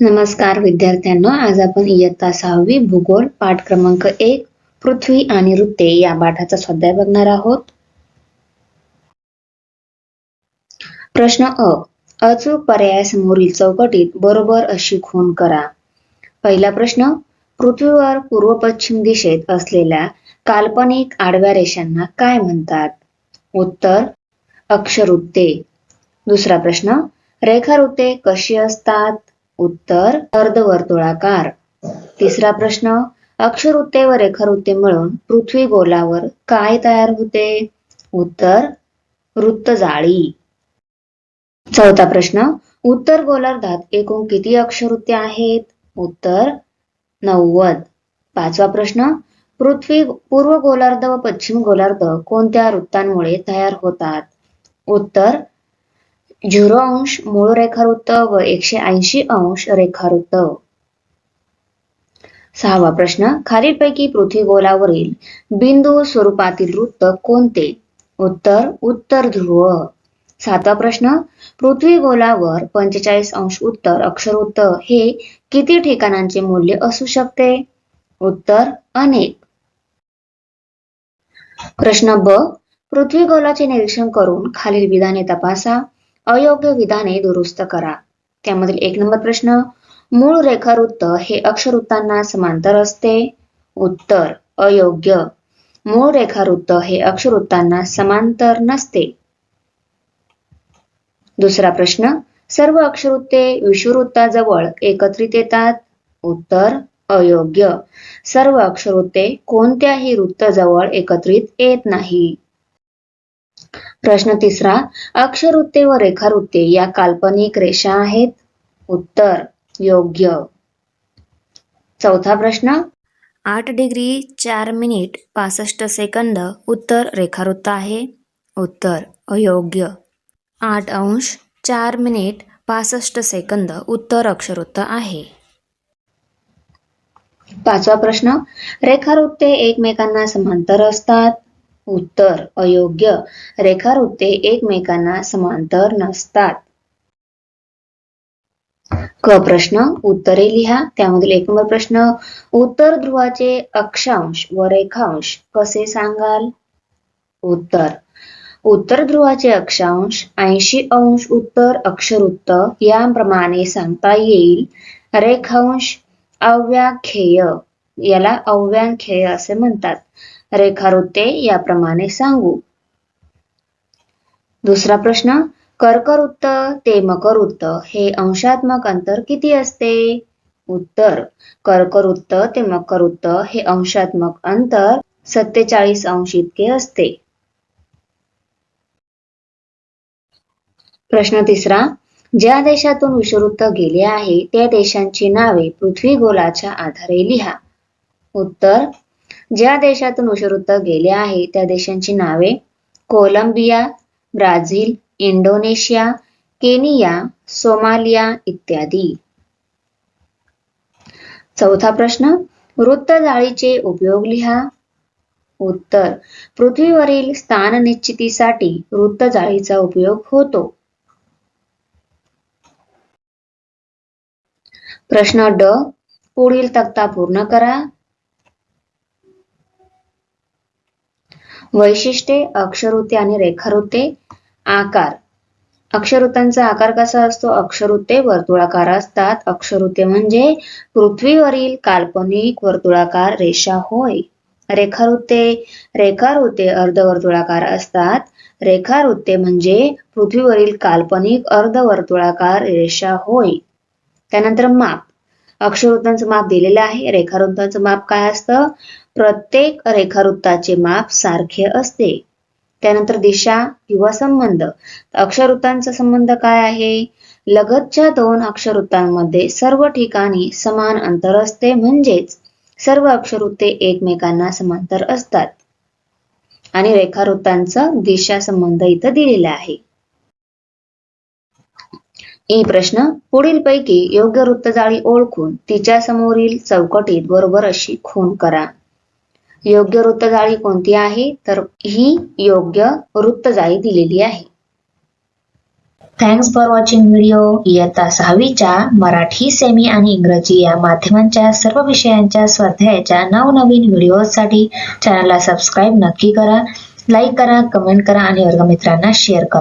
नमस्कार विद्यार्थ्यांनो. आज आपण इयत्ता सहावी भूगोल पाठ क्रमांक एक पृथ्वी आणि वृत्ते या पाठाचा स्वाध्याय बघणार आहोत. प्रश्न अ अचूक पर्यायासमोरील चौकटीत बरोबर अशी खूण करा. पहिला प्रश्न पृथ्वीवर पूर्व पश्चिम दिशेत असलेल्या काल्पनिक आडव्या रेषांना काय म्हणतात? उत्तर अक्षरुत्ते दुसरा प्रश्न रेखावृत्ते कशी असतात? उत्तर अर्धवर्तुळाकार तिसरा प्रश्न अक्षरवृत्ते व रेखावृत्ते मिळून पृथ्वी गोलावर काय तयार होते? उत्तर वृत्तजाळी चौथा प्रश्न उत्तर गोलार्धात एकूण किती अक्षवृत्ते आहेत? उत्तर नव्वद. पाचवा प्रश्न पृथ्वी पूर्व गोलार्ध व पश्चिम गोलार्ध कोणत्या वृत्तांमुळे तयार होतात? उत्तर झिरो अंश मूळ रेखावृत्त व एकशे ऐंशी अंश रेखावृत्त. सहावा प्रश्न खालीलपैकी पृथ्वी गोलावरील बिंदू स्वरूपातील वृत्त कोणते? उत्तर उत्तर ध्रुव. सातवा प्रश्न पृथ्वी गोलावर पंचेचाळीस अंश उत्तर अक्षरवृत्त हे किती ठिकाणांचे मूल्य असू शकते? उत्तर अनेक. प्रश्न ब पृथ्वी गोलाचे निरीक्षण करून खालील विधाने तपासा. अयोग्य विधाने दुरुस्त करा. त्यामधील एक नंबर प्रश्न मूळ रेखावृत्त हे अक्षवृत्तांना समांतर असते? उत्तर अयोग्य. मूळ रेखावृत्त हे अक्षवृत्तांना समांतर नसते. दुसरा प्रश्न सर्व अक्षवृत्ते विषुवृत्ताजवळ एकत्रित येतात? उत्तर अयोग्य. सर्व अक्षरवृत्ते कोणत्याही वृत्ताजवळ एकत्रित येत नाही. प्रश्न तिसरा अक्षरवृत्ते व रेखावृत्ते या काल्पनिक रेषा आहेत. उत्तर योग्य. चौथा प्रश्न आठ डिग्री चार मिनिट पासष्ट सेकंद उत्तर रेखावृत्त आहे. उत्तर अयोग्य. आठ अंश चार मिनिट पासष्ट सेकंद उत्तर अक्षरवृत्त आहे. पाचवा प्रश्न रेखावृत्ते एकमेकांना समांतर असतात. उत्तर अयोग्य. रेखावृत्ते एकमेकांना समांतर नसतात. क प्रश्न उत्तरे लिहा. त्यामधील एक नंबर प्रश्न उत्तर ध्रुवाचे अक्षांश व रेखांश कसे सांगाल? उत्तर. उत्तर ध्रुवाचे अक्षांश ऐंशी अंश उत्तर अक्षरवृत्त याप्रमाणे सांगता येईल. रेखांश अव्याख्येय. याला अव्यांखेय असे म्हणतात. रेखावृत्ते याप्रमाणे सांगू. दुसरा प्रश्न कर्कवृत्त ते मकरवृत्त हे अंशात्मक अंतर किती असते? उत्तर कर्कवृत्त ते मकरवृत्त हे अंशात्मक अंतर सत्तेचाळीस अंश इतके असते. प्रश्न तिसरा ज्या देशातून विषवृत्त गेले आहे त्या देशांची नावे पृथ्वी गोलाच्या आधारे लिहा. उत्तर. ज्या देशातून विषुववृत्त गेले आहे त्या देशांची नावे Colombia Brazil Indonesia Kenya Somalia इत्यादी. चौथा प्रश्न. वृत्त जाळीचे उपयोग लिहा. उत्तर. पृथ्वीवरील स्थान निश्चितीसाठी वृत्त जाळीचा उपयोग होतो. प्रश्न ड. पुढील तक्ता पूर्ण करा. वैशिष्ट्ये अक्षरवृत्ते आणि रेखावृत्ते आकार. अक्षरवृत्तांचा आकार कसा असतो? अक्षरवृत्ते वर्तुळाकार असतात. अक्षरवृत्ते म्हणजे पृथ्वीवरील काल्पनिक वर्तुळाकार रेषा होय. रेखावृत्ते रेखावृत्ते अर्धवर्तुळाकार असतात. रेखावृत्ते म्हणजे पृथ्वीवरील काल्पनिक अर्धवर्तुळाकार रेषा होय. त्यानंतर माप. अक्षरवृत्तांचं माप दिलेलं आहे. रेखावृत्तांचं माप काय असतं? प्रत्येक रेखावृत्ताचे माप सारखे असते. त्यानंतर दिशा किंवा संबंध. अक्षरवृत्तांचा संबंध काय आहे? लगतच्या दोन अक्षरवृत्तांमध्ये सर्व ठिकाणी समान अंतर असते. म्हणजेच सर्व अक्षरवृत्ते एकमेकांना समांतर असतात. आणि रेखावृत्तांचा दिशा संबंध इथं दिलेला आहे. ई प्रश्न पुढील पैकी योग्य वृत्तजाळी ओळखून तिच्या समोरील चौकटीत बरोबर अशी खूण करा. योग्य वृत्तजाळी कोणती आहे? तर ही योग्य वृत्तजाळी दिलेली आहे. थँक्स फॉर वॉचिंग व्हिडिओ इयत्ता सहावीच्या मराठी सेमी आणि इंग्रजी या माध्यमांच्या सर्व विषयांच्या स्वाध्यायाच्या नवनवीन व्हिडिओसाठी चॅनलला सबस्क्राईब नक्की करा. लाईक करा कमेंट करा आणि वर्गमित्रांना शेअर करा.